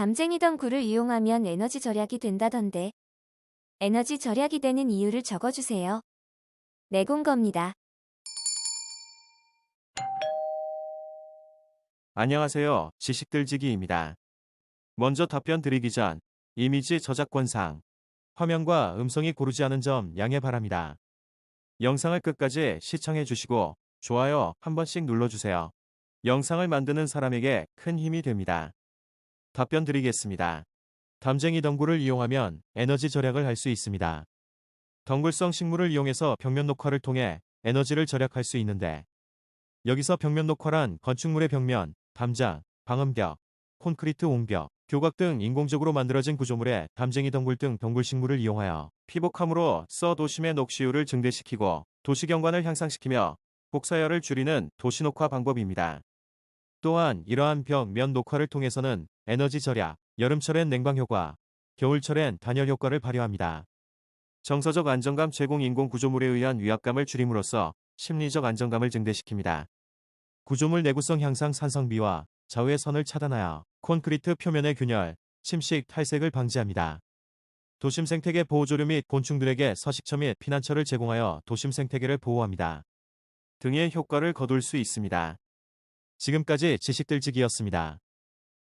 담쟁이 덩굴을 이용하면 에너지 절약이 된다던데. 에너지 절약이 되는 이유를 적어주세요. 내공 겁니다. 안녕하세요. 지식들지기입니다. 먼저 답변 드리기 전 이미지 저작권상 화면과 음성이 고르지 않은 점 양해 바랍니다. 영상을 끝까지 시청해 주시고 좋아요 한 번씩 눌러주세요. 영상을 만드는 사람에게 큰 힘이 됩니다. 답변 드리겠습니다. 담쟁이 덩굴을 이용하면 에너지 절약을 할 수 있습니다. 덩굴성 식물을 이용해서 벽면 녹화를 통해 에너지를 절약할 수 있는데 여기서 벽면 녹화란 건축물의 벽면, 담장, 방음벽, 콘크리트 옹벽, 교각 등 인공적으로 만들어진 구조물에 담쟁이 덩굴 등 덩굴 식물을 이용하여 피복함으로 써 도심의 녹시율을 증대시키고 도시 경관을 향상시키며 복사열을 줄이는 도시 녹화 방법입니다. 또한 이러한 벽, 면 녹화를 통해서는 에너지 절약, 여름철엔 냉방 효과, 겨울철엔 단열 효과를 발휘합니다. 정서적 안정감 제공 인공 구조물에 의한 위압감을 줄임으로써 심리적 안정감을 증대시킵니다. 구조물 내구성 향상 산성비와 좌우의 선을 차단하여 콘크리트 표면의 균열, 침식, 탈색을 방지합니다. 도심 생태계 보호조류 및 곤충들에게 서식처 및 피난처를 제공하여 도심 생태계를 보호합니다. 등의 효과를 거둘 수 있습니다. 지금까지 지식들지기였습니다.